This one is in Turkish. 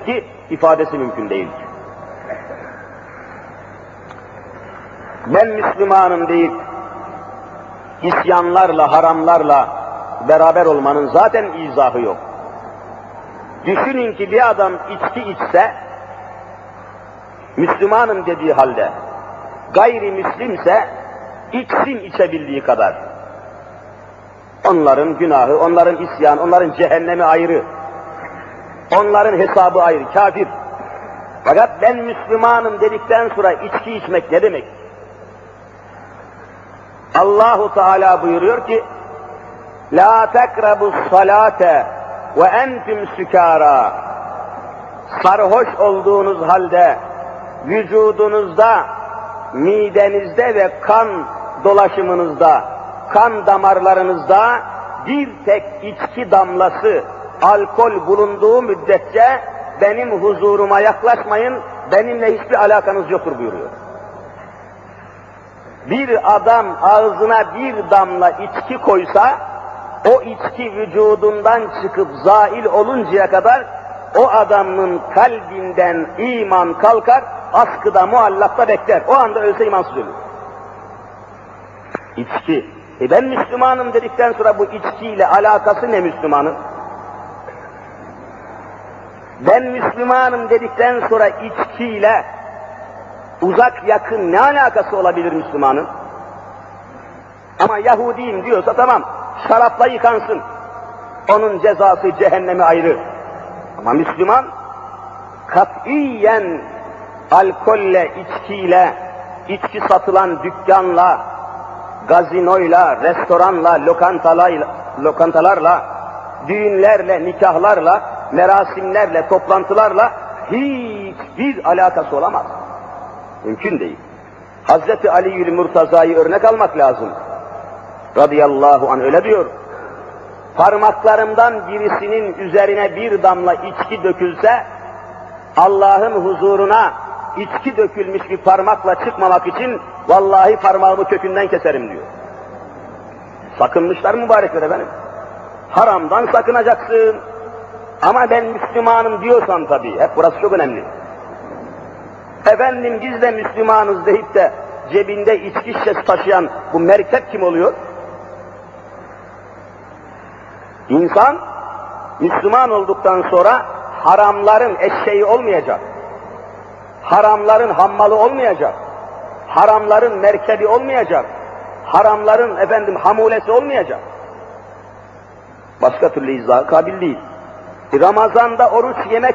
ki ifadesi mümkün değildir. Ben Müslümanım deyip isyanlarla, haramlarla beraber olmanın zaten izahı yok. Düşünün ki bir adam içki içse, Müslümanım dediği halde, gayrimüslimse içsin içebildiği kadar. Onların günahı, onların isyanı, onların cehennemi ayrı. Onların hesabı ayrı, kafir. Fakat ben Müslümanım dedikten sonra içki içmek ne demek? Allahu Teala buyuruyor ki La tekrabu salate ve entüm sükara Sarhoş olduğunuz halde vücudunuzda, midenizde ve kan dolaşımınızda, kan damarlarınızda bir tek içki damlası alkol bulunduğu müddetçe benim huzuruma yaklaşmayın, benimle hiçbir alakanız yoktur buyuruyor. Bir adam ağzına bir damla içki koysa, o içki vücudundan çıkıp zail oluncaya kadar o adamın kalbinden iman kalkar, askıda muallakta bekler. O anda ölse imansız ölür. İçki. E ben Müslümanım dedikten sonra bu içkiyle alakası ne Müslümanın? Ben Müslümanım dedikten sonra içkiyle uzak yakın ne alakası olabilir Müslümanın? Ama Yahudiyim diyorsa tamam, şarapla yıkansın. Onun cezası cehennemi ayrı. Ama Müslüman katiyen alkolle, içkiyle, içki satılan dükkanla, gazinoyla, restoranla, lokantalarla, lokantalarla, düğünlerle, nikahlarla, merasimlerle, toplantılarla hiçbir alakası olamaz. Mümkün değil. Hazreti Ali Murtaza'yı örnek almak lazım. Radıyallahu anh öyle diyor. Parmaklarımdan birisinin üzerine bir damla içki dökülse, Allah'ın huzuruna içki dökülmüş bir parmakla çıkmamak için vallahi parmağımı kökünden keserim diyor. Sakınmışlar mübarekler efendim. Haramdan sakınacaksın. Ama ben Müslümanım diyorsan tabii, hep burası çok önemli. Efendim biz de Müslümanız deyip de cebinde içki şişesi taşıyan bu merkep kim oluyor? İnsan Müslüman olduktan sonra haramların eşeği olmayacak. Haramların hammalı olmayacak. Haramların merkebi olmayacak. Haramların efendim hamulesi olmayacak. Başka türlü izahı kabil değil. Ramazanda oruç yemek